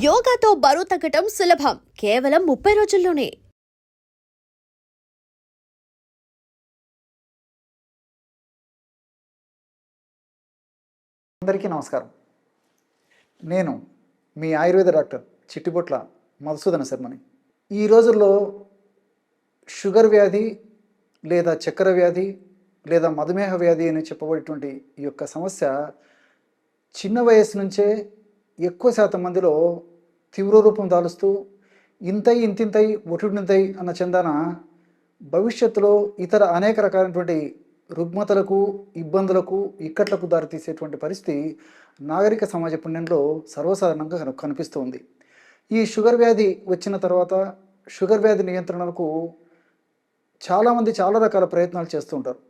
యోగాతో బరువు తగ్గటం సులభం. కేవలం ముప్పై రోజుల్లోనే. అందరికీ నమస్కారం. నేను మీ ఆయుర్వేద డాక్టర్ చిట్టిబొట్ల మధుసూదన శర్మని. ఈ రోజుల్లో షుగర్ వ్యాధి లేదా చక్కెర వ్యాధి లేదా మధుమేహ వ్యాధి అని చెప్పబడేటువంటి ఈ యొక్క సమస్య చిన్న వయసు నుంచే ఎక్కువ శాతం మందిలో తీవ్ర రూపం దాలుస్తూ ఇంతై ఇంతింతై ఒటుడింతై అన్న చందాన భవిష్యత్తులో ఇతర అనేక రకాలైనటువంటి రుగ్మతలకు ఇబ్బందులకు ఇక్కట్లకు దారితీసేటువంటి పరిస్థితి నాగరిక సమాజ పుణ్యంలో సర్వసాధారణంగా కన- కనిపిస్తూ ఉంది ఈ షుగర్ వ్యాధి వచ్చిన తర్వాత షుగర్ వ్యాధి నియంత్రణకు చాలామంది చాలా రకాల ప్రయత్నాలు చేస్తూ ఉంటారు.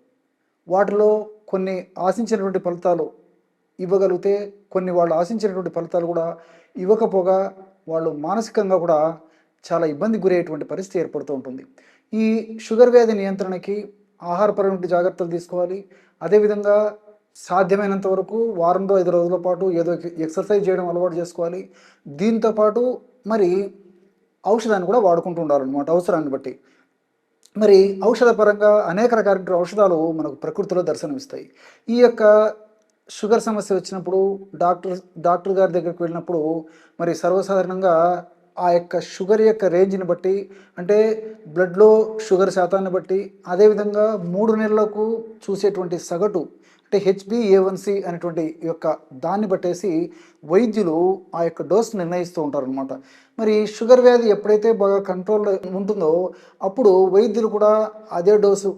వాటిలో కొన్ని ఆశించినటువంటి ఫలితాలు ఇవ్వగలిగితే కొన్ని వాళ్ళు ఆశించినటువంటి ఫలితాలు కూడా ఇవ్వకపోగా వాళ్ళు మానసికంగా కూడా చాలా ఇబ్బంది గురయ్యేటువంటి పరిస్థితి ఏర్పడుతూ ఉంటుంది. ఈ షుగర్ వ్యాధి నియంత్రణకి ఆహారపరమైన జాగ్రత్తలు తీసుకోవాలి. అదేవిధంగా సాధ్యమైనంత వరకు వారంలో ఐదు రోజుల పాటు ఏదో ఎక్సర్సైజ్ చేయడం అలవాటు చేసుకోవాలి. దీంతోపాటు మరి ఔషధాన్ని కూడా వాడుకుంటూ ఉండాలన్నమాట అవసరాన్ని బట్టి. మరి ఔషధపరంగా అనేక రకాల ఔషధాలు మనకు ప్రకృతిలో దర్శనమిస్తాయి. ఈ యొక్క షుగర్ సమస్య వచ్చినప్పుడు డాక్టర్ డాక్టర్ గారి దగ్గరికి వెళ్ళినప్పుడు మరి సర్వసాధారణంగా ఆ యొక్క షుగర్ యొక్క రేంజ్ని బట్టి అంటే బ్లడ్లో షుగర్ శాతాన్ని బట్టి అదేవిధంగా మూడు నెలలకు చూసేటువంటి సగటు అంటే హెచ్బిఏవన్సి అనేటువంటి యొక్క దాన్ని బట్టేసి వైద్యులు ఆ యొక్క డోస్ నిర్ణయిస్తూ ఉంటారు అనమాట మరి షుగర్ వ్యాధి ఎప్పుడైతే బాగా కంట్రోల్లో ఉంటుందో అప్పుడు వైద్యులు కూడా అదే డోసు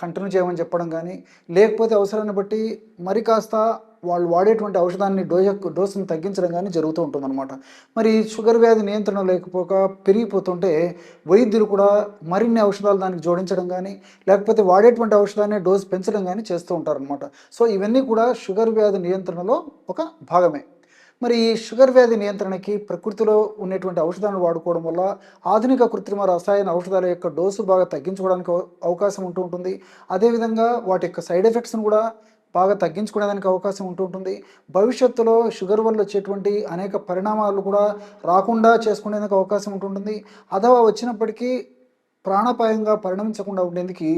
కంటిన్యూ చేయమని చెప్పడం కానీ లేకపోతే అవసరాన్ని బట్టి మరి కాస్త వాళ్ళు వాడేటువంటి ఔషధాన్ని డోస్ డోసును తగ్గించడం కానీ జరుగుతూ ఉంటుందన్నమాట. మరి షుగర్ వ్యాధి నియంత్రణ లేకపోక పెరిగిపోతుంటే వైద్యులు కూడా మరిన్ని ఔషధాలు దానికి జోడించడం కానీ లేకపోతే వాడేటువంటి ఔషధాన్ని డోసు పెంచడం కానీ చేస్తూ ఉంటారనమాట సో ఇవన్నీ కూడా షుగర్ వ్యాధి నియంత్రణలో ఒక భాగమే. మరి ఈ షుగర్ వ్యాధి నియంత్రణకి ప్రకృతిలో ఉన్నటువంటి ఔషధాలను వాడుకోవడం వల్ల ఆధునిక కృత్రిమ రసాయన ఔషధాల యొక్క డోసు బాగా తగ్గించుకోవడానికి అవకాశం ఉంటూ ఉంటుంది. అదేవిధంగా వాటి యొక్క సైడ్ ఎఫెక్ట్స్ను కూడా బాగా తగ్గించుకునేదానికి అవకాశం ఉంటూ ఉంటుంది. భవిష్యత్తులో షుగర్ వల్ల వచ్చేటువంటి అనేక పరిణామాలు కూడా రాకుండా చేసుకునేందుకు అవకాశం ఉంటుంటుంది అథవా వచ్చినప్పటికీ ప్రాణాపాయంగా పరిణమించకుండా ఉండేందుకు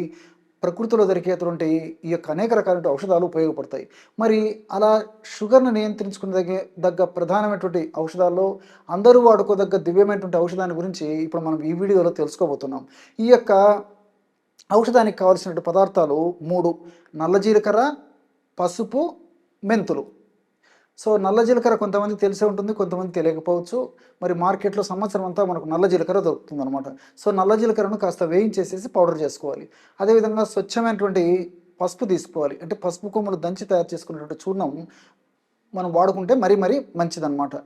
ప్రకృతిలో దొరికేటువంటి ఈ యొక్క అనేక రకాలైన ఔషధాలు ఉపయోగపడతాయి. మరి అలా షుగర్ను నియంత్రించుకునే దగ్గ ప్రధానమైనటువంటి ఔషధాల్లో అందరూ వాడుకోదగ్గ దివ్యమైనటువంటి ఔషధాన్ని గురించి ఇప్పుడు మనం ఈ వీడియోలో తెలుసుకోబోతున్నాం. ఈ యొక్క ఔషధానికి కావాల్సినటువంటి పదార్థాలు మూడు. నల్ల జీలకర్ర పసుపు మెంతులు. సో నల్ల జీలకర్ర కొంతమంది తెలిసే ఉంటుంది కొంతమంది తెలియకపోవచ్చు. మరి మార్కెట్లో సంవత్సరం అంతా మనకు నల్ల జీలకర్ర దొరుకుతుంది అనమాట సో నల్ల జీలకర్రను కాస్త వేయించేసేసి పౌడర్ చేసుకోవాలి. అదేవిధంగా స్వచ్ఛమైనటువంటి పసుపు తీసుకోవాలి. అంటే పసుపు కొమ్మలు దంచి తయారు చేసుకున్నటువంటి చూర్ణం మనం వాడుకుంటే మరీ మరీ మంచిదన్నమాట.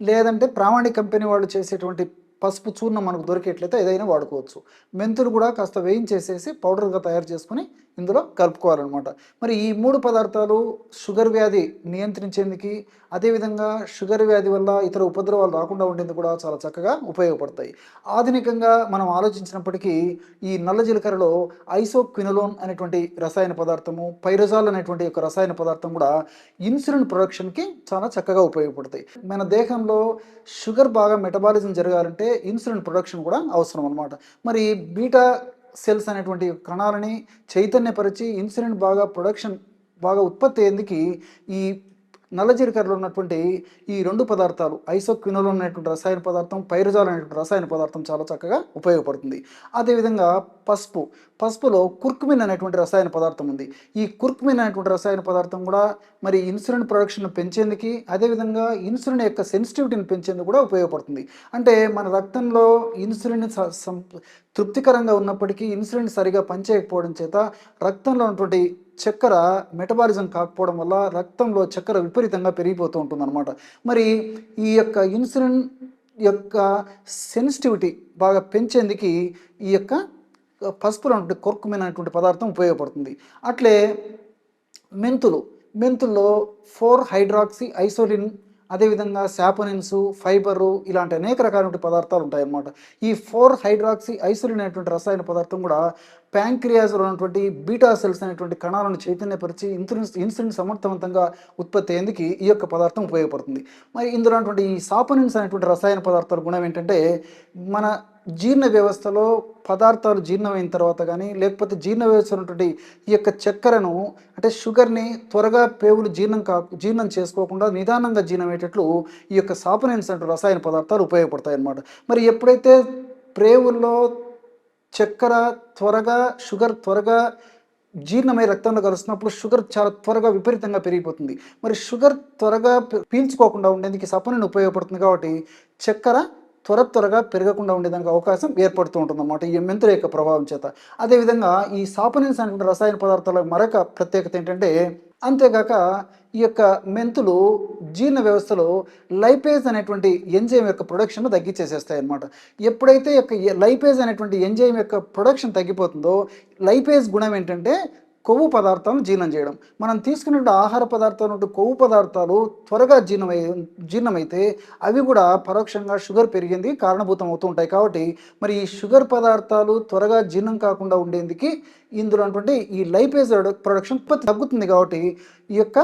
లేదంటే ప్రామాణిక కంపెనీ వాళ్ళు చేసేటువంటి పసుపు చూర్ణం మనకు దొరికేట్లయితే ఏదైనా వాడుకోవచ్చు. మెంతులు కూడా కాస్త వేయించేసేసి పౌడర్గా తయారు చేసుకుని ఇందులో కలుపుకోవాలన్నమాట. మరి ఈ మూడు పదార్థాలు షుగర్ వ్యాధి నియంత్రించేందుకు అదేవిధంగా షుగర్ వ్యాధి వల్ల ఇతర ఉపద్రవాలు రాకుండా ఉండేందుకు కూడా చాలా చక్కగా ఉపయోగపడతాయి. ఆధునికంగా మనం ఆలోచించినప్పటికీ ఈ నల్ల జీలకర్రలో ఐసోక్వినలోన్ అనేటువంటి రసాయన పదార్థము పైరజాల్ అనేటువంటి ఒక రసాయన పదార్థం కూడా ఇన్సులిన్ ప్రొడక్షన్కి చాలా చక్కగా ఉపయోగపడతాయి. మన దేహంలో షుగర్ బాగా మెటబాలిజం జరగాలంటే ఇన్సులిన్ ప్రొడక్షన్ కూడా అవసరం అనమాట మరి బీటా సెల్స్ అనేటువంటి కణాలని చైతన్యపరిచి ఇన్సులిన్ బాగా ప్రొడక్షన్ బాగా ఉత్పత్తి అయ్యేందుకు ఈ నల్లజీరకర్రలో ఉన్నటువంటి ఈ రెండు పదార్థాలు ఐసోక్వినోలోన్ అనేటువంటి రసాయన పదార్థం పైరజాల్ అనేటువంటి రసాయన పదార్థం చాలా చక్కగా ఉపయోగపడుతుంది. అదేవిధంగా పసుపు పసుపులో కుర్కుమిన్ అనేటువంటి రసాయన పదార్థం ఉంది. ఈ కుర్కుమిన్ అనేటువంటి రసాయన పదార్థం కూడా మరి ఇన్సులిన్ ప్రొడక్షన్ పెంచేందుకు అదేవిధంగా ఇన్సులిన్ యొక్క సెన్సిటివిటీని పెంచేందుకు కూడా ఉపయోగపడుతుంది. అంటే మన రక్తంలో ఇన్సులిన్ స- తృప్తికరంగా ఉన్నప్పటికీ ఇన్సులిన్ సరిగా పనిచేయకపోవడం చేత రక్తంలో ఉన్నటువంటి చక్కెర మెటబాలిజం కాకపోవడం వల్ల రక్తంలో చక్కెర విపరీతంగా పెరిగిపోతూ ఉంటుందన్నమాట. మరి ఈ యొక్క ఇన్సులిన్ యొక్క సెన్సిటివిటీ బాగా పెంచేందుకు ఈ యొక్క పసుపులు ఉన్నటువంటి కొరకుమైన అనేటువంటి పదార్థం ఉపయోగపడుతుంది. అట్లే మెంతులు. మెంతుల్లో ఫోర్ హైడ్రాక్సీ ఐసోలిన్ అదేవిధంగా శాపనిన్స్ ఫైబరు ఇలాంటి అనేక రకాలైన పదార్థాలు ఉంటాయన్నమాట. ఈ ఫోర్ హైడ్రాక్సీ ఐసోలిన్ అనేటువంటి రసాయన పదార్థం కూడా ప్యాంక్రియాస్లో ఉన్నటువంటి బీటా సెల్స్ అనేటువంటి కణాలను చైతన్యపరిచి ఇన్సులిన్ ఇన్సులిన్ సమర్థవంతంగా ఉత్పత్తి అయ్యేందుకు ఈ యొక్క పదార్థం ఉపయోగపడుతుంది. మరి ఇందులో ఉన్నటువంటి ఈ సాపనిన్స్ అనేటువంటి రసాయన పదార్థాల గుణం ఏంటంటే మన జీర్ణ వ్యవస్థలో పదార్థాలు జీర్ణమైన తర్వాత కానీ లేకపోతే జీర్ణ వ్యవస్థ ఉన్నటువంటి ఈ యొక్క చక్కెరను అంటే షుగర్ని త్వరగా పేవులు జీర్ణం కా జీర్ణం చేసుకోకుండా నిదానంగా జీర్ణమయ్యేటట్లు ఈ యొక్క సాపనెన్స్ అంటే రసాయన పదార్థాలు ఉపయోగపడతాయి అన్నమాట మరి ఎప్పుడైతే ప్రేవుల్లో చక్కెర త్వరగా షుగర్ త్వరగా జీర్ణమై రక్తంలో కలుస్తున్నప్పుడు షుగర్ చాలా త్వరగా విపరీతంగా పెరిగిపోతుంది. మరి షుగర్ త్వరగా పీల్చుకోకుండా ఉండేందుకు సపనని ఉపయోగపడుతుంది కాబట్టి చక్కెర త్వర త్వరగా పెరగకుండా ఉండేదానికి అవకాశం ఏర్పడుతూ ఉంటుంది అన్నమాట ఈ మెంతుల యొక్క ప్రభావం చేత. అదేవిధంగా ఈ సాపనిన్స్ అనేటువంటి రసాయన పదార్థాల మరొక ప్రత్యేకత ఏంటంటే అంతేగాక ఈ యొక్క మెంతులు జీర్ణ వ్యవస్థలో లైపేజ్ అనేటువంటి ఎంజైమ్ యొక్క ప్రొడక్షన్ తగ్గించేసేస్తాయి అన్నమాట ఎప్పుడైతే యొక్క లైపేజ్ అనేటువంటి ఎంజైమ్ యొక్క ప్రొడక్షన్ తగ్గిపోతుందో లైపేజ్ గుణం ఏంటంటే కొవ్వు పదార్థాలను జీర్ణం చేయడం. మనం తీసుకునే ఆహార పదార్థాలు కొవ్వు పదార్థాలు త్వరగా జీర్ణమై జీర్ణమైతే అవి కూడా పరోక్షంగా షుగర్ పెరిగింది కారణభూతం అవుతూ ఉంటాయి. కాబట్టి మరి ఈ షుగర్ పదార్థాలు త్వరగా జీర్ణం కాకుండా ఉండేందుకు ఇందులో ఉన్నటువంటి ఈ లైపేజ్ ప్రొడక్షన్ ఉత్పత్తి తగ్గుతుంది. కాబట్టి ఈ యొక్క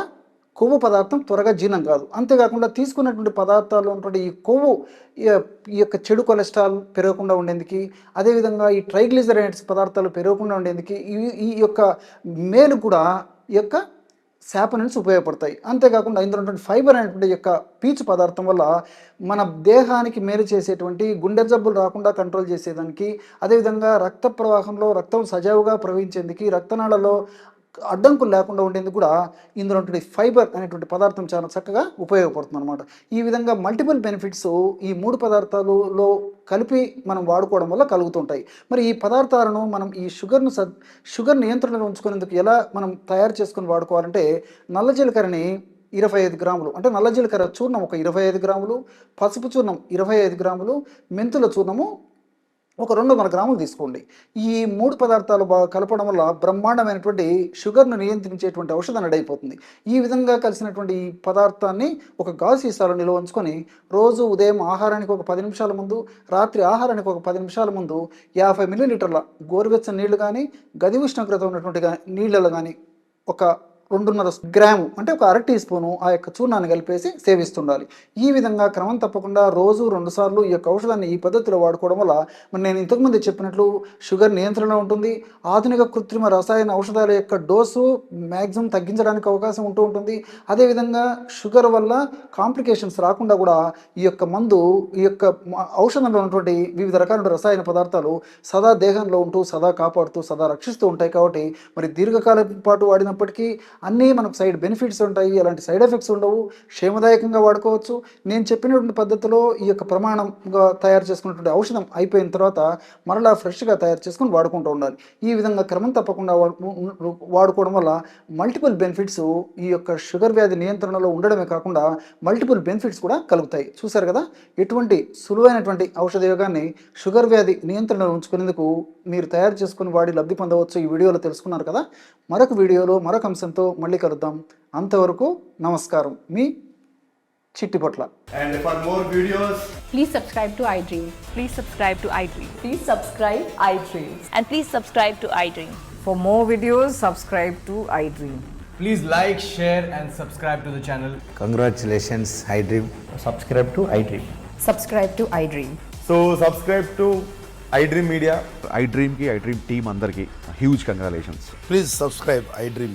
కొవ్వు పదార్థం త్వరగా జీర్ణం కాదు. అంతేకాకుండా తీసుకున్నటువంటి పదార్థాలు ఉన్నటువంటి ఈ కొవ్వు ఈ యొక్క చెడు కొలెస్ట్రాల్ పెరగకుండా ఉండేందుకు అదేవిధంగా ఈ ట్రైగ్లిజరైడ్స్ పదార్థాలు పెరగకుండా ఉండేందుకు ఈ ఈ యొక్క మేలు కూడా ఈ యొక్క శాపనెన్స్ ఉపయోగపడతాయి. అంతేకాకుండా ఇందులో ఉన్నటువంటి ఫైబర్ అనేటువంటి యొక్క పీచు పదార్థం వల్ల మన దేహానికి మేలు చేసేటువంటి గుండె జబ్బులు రాకుండా కంట్రోల్ చేసేదానికి అదేవిధంగా రక్త ప్రవాహంలో రక్తం సజావుగా ప్రవహించేందుకు రక్తనాళలో అడ్డంకులు లేకుండా ఉండేందుకు కూడా ఇందులో ఫైబర్ అనేటువంటి పదార్థం చాలా చక్కగా ఉపయోగపడుతుంది అనమాట ఈ విధంగా మల్టిపుల్ బెనిఫిట్స్ ఈ మూడు పదార్థాలలో కలిపి మనం వాడుకోవడం వల్ల కలుగుతుంటాయి. మరి ఈ పదార్థాలను మనం ఈ షుగర్ను స షుగర్ నియంత్రణలో ఉంచుకునేందుకు ఎలా మనం తయారు చేసుకుని వాడుకోవాలంటే నల్ల జీలకర్రని ఇరవై ఐదు గ్రాములు అంటే నల్ల జీలకర్ర చూర్ణం ఒక ఇరవై ఐదు గ్రాములు పసుపు చూర్ణం ఇరవై ఐదు గ్రాములు మెంతుల చూర్ణము ఒక రెండు వందల గ్రాములు తీసుకోండి. ఈ మూడు పదార్థాలు బాగా కలపడం వల్ల బ్రహ్మాండమైనటువంటి షుగర్ను నియంత్రించేటువంటి ఔషధం రెడీ అయిపోతుంది ఈ విధంగా కలిసినటువంటి ఈ పదార్థాన్ని ఒక గాజు సీసాలో నిల్వ ఉంచుకొని రోజు ఉదయం ఆహారానికి ఒక పది నిమిషాల ముందు రాత్రి ఆహారానికి ఒక పది నిమిషాల ముందు యాభై మిల్లీలీటర్ల గోరువెచ్చని నీళ్ళు కానీ గది ఉష్ణోగ్రత ఉన్నటువంటి నీళ్ళలో కానీ ఒక రెండున్నర గ్రాము అంటే ఒక అర టీ స్పూను ఆ యొక్క చూర్ణాన్ని కలిపేసి సేవిస్తుండాలి. ఈ విధంగా క్రమం తప్పకుండా రోజు రెండు సార్లు ఈ యొక్క ఔషధాన్ని ఈ పద్ధతిలో వాడుకోవడం వల్ల మరి నేను ఇంతకుముందు చెప్పినట్లు షుగర్ నియంత్రణ ఉంటుంది. ఆధునిక కృత్రిమ రసాయన ఔషధాల యొక్క డోసు మ్యాక్సిమం తగ్గించడానికి అవకాశం ఉంటూ ఉంటుంది. అదేవిధంగా షుగర్ వల్ల కాంప్లికేషన్స్ రాకుండా కూడా ఈ యొక్క మందు ఈ యొక్క ఔషధంలో ఉన్నటువంటి వివిధ రకాల రసాయన పదార్థాలు సదా దేహంలో ఉంటూ సదా కాపాడుతూ సదా రక్షిస్తూ ఉంటాయి కాబట్టి మరి దీర్ఘకాలం పాటు వాడినప్పటికీ అన్నీ మనకు సైడ్ బెనిఫిట్స్ ఉంటాయి అలాంటి సైడ్ ఎఫెక్ట్స్ ఉండవు. క్షేమదాయకంగా వాడుకోవచ్చు. నేను చెప్పినటువంటి పద్ధతిలో ఈ యొక్క ప్రమాణంగా తయారు చేసుకున్నటువంటి ఔషధం అయిపోయిన తర్వాత మరలా ఫ్రెష్గా తయారు చేసుకొని వాడుకుంటూ ఉండాలి. ఈ విధంగా క్రమం తప్పకుండా వాడు- వాడుకోవడం వల్ల మల్టిపుల్ బెనిఫిట్స్ ఈ యొక్క షుగర్ వ్యాధి నియంత్రణలో ఉండడమే కాకుండా మల్టిపుల్ బెనిఫిట్స్ కూడా కలుగుతాయి. చూసారు కదా? ఎటువంటి సులువైనటువంటి ఔషధ యోగాన్ని షుగర్ వ్యాధి నియంత్రణలో ఉంచుకునేందుకు మీరు తయారు చేసుకుని వాడి లబ్ధి పొందవచ్చు. ఈ వీడియోలో తెలుసుకున్నారు కదా? మరొక వీడియోలో మరొక అంశంతో మళ్ళీ కలుద్దాం అంతవరకు నమస్కారం మీ Chittipotla And for more videos, Please subscribe to iDream. Please subscribe to iDream. Please subscribe iDreams. And please subscribe to iDream. For more videos, subscribe to iDream. please like, share, and subscribe to the channel. Congratulations, iDream. subscribe to iDream. Subscribe to iDream. So subscribe to iDream Media. ఐ డ్రీమ్కి I dream team అందరికీ huge congratulations Please subscribe iDream